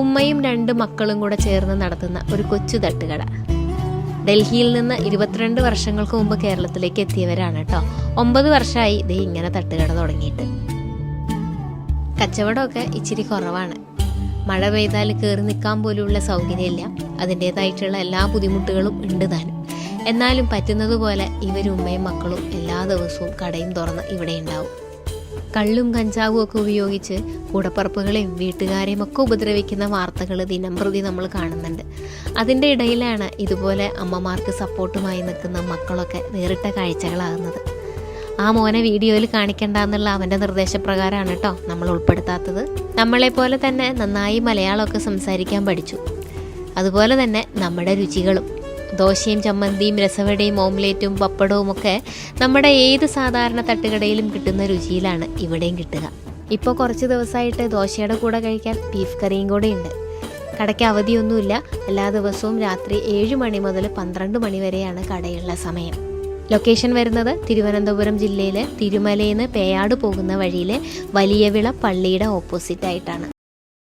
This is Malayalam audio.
ഉമ്മയും രണ്ട് മക്കളും കൂടെ ചേർന്ന് നടത്തുന്ന ഒരു കൊച്ചു തട്ടുകട. ഡൽഹിയിൽ നിന്ന് ഇരുപത്തിരണ്ട് വർഷങ്ങൾക്ക് മുമ്പ് കേരളത്തിലേക്ക് എത്തിയവരാണ് കേട്ടോ ഒമ്പത് വർഷമായി ദേ ഇങ്ങനെ തട്ടുകട തുടങ്ങിയിട്ട്. കച്ചവടമൊക്കെ ഇച്ചിരി കുറവാണ്. മഴ പെയ്താൽ കയറി നിൽക്കാൻ പോലുള്ള സൗകര്യമില്ല. അതിന്റേതായിട്ടുള്ള എല്ലാ ബുദ്ധിമുട്ടുകളും ഉണ്ട് താനും. എന്നാലും പറ്റുന്നത് പോലെ ഇവരും ഉമ്മയും മക്കളും എല്ലാ ദിവസവും കടയും തുറന്ന് ഇവിടെ ഉണ്ടാവും. കള്ളും കഞ്ചാവും ഒക്കെ ഉപയോഗിച്ച് കൂടപ്പറപ്പുകളെയും വീട്ടുകാരെയും ഒക്കെ ഉപദ്രവിക്കുന്ന വാർത്തകൾ ദിനം പ്രതി നമ്മൾ കാണുന്നുണ്ട്. അതിന്റെ ഇടയിലാണ് ഇതുപോലെ അമ്മമാർക്ക് സപ്പോർട്ടുമായി നിൽക്കുന്ന മക്കളൊക്കെ നേരിട്ട കാഴ്ചകളാകുന്നത്. ആ മോനെ വീഡിയോയിൽ കാണിക്കണ്ട എന്നുള്ള അവന്റെ നിർദ്ദേശപ്രകാരമാണ് കേട്ടോ നമ്മൾ ഉൾപ്പെടുത്താത്തത്. നമ്മളെപ്പോലെ തന്നെ നന്നായി മലയാളമൊക്കെ സംസാരിക്കാൻ പഠിച്ചു. അതുപോലെ തന്നെ നമ്മുടെ രുചികളും ദോശയും ചമ്മന്തിയും രസവടയും ഓംലേറ്റും പപ്പടവും ഒക്കെ നമ്മുടെ ഏത് സാധാരണ തട്ടുകടയിലും കിട്ടുന്ന രുചിയിലാണ് ഇവിടെയും കിട്ടുക. ഇപ്പോൾ കുറച്ച് ദിവസമായിട്ട് ദോശയുടെ കൂടെ കഴിക്കാൻ ബീഫ് കറിയും കൂടെ ഉണ്ട്. കടയ്ക്ക് അവധിയൊന്നുമില്ല. എല്ലാ ദിവസവും രാത്രി ഏഴ് മണി മുതൽ പന്ത്രണ്ട് മണി വരെയാണ് കടയുള്ള സമയം. ലൊക്കേഷൻ വരുന്നത് തിരുവനന്തപുരം ജില്ലയിലെ തിരുമലയിൽ നിന്ന് പേയാട് പോകുന്ന വഴിയിലെ വലിയവിള പള്ളിയുടെ ഓപ്പോസിറ്റ് ആയിട്ടാണ്.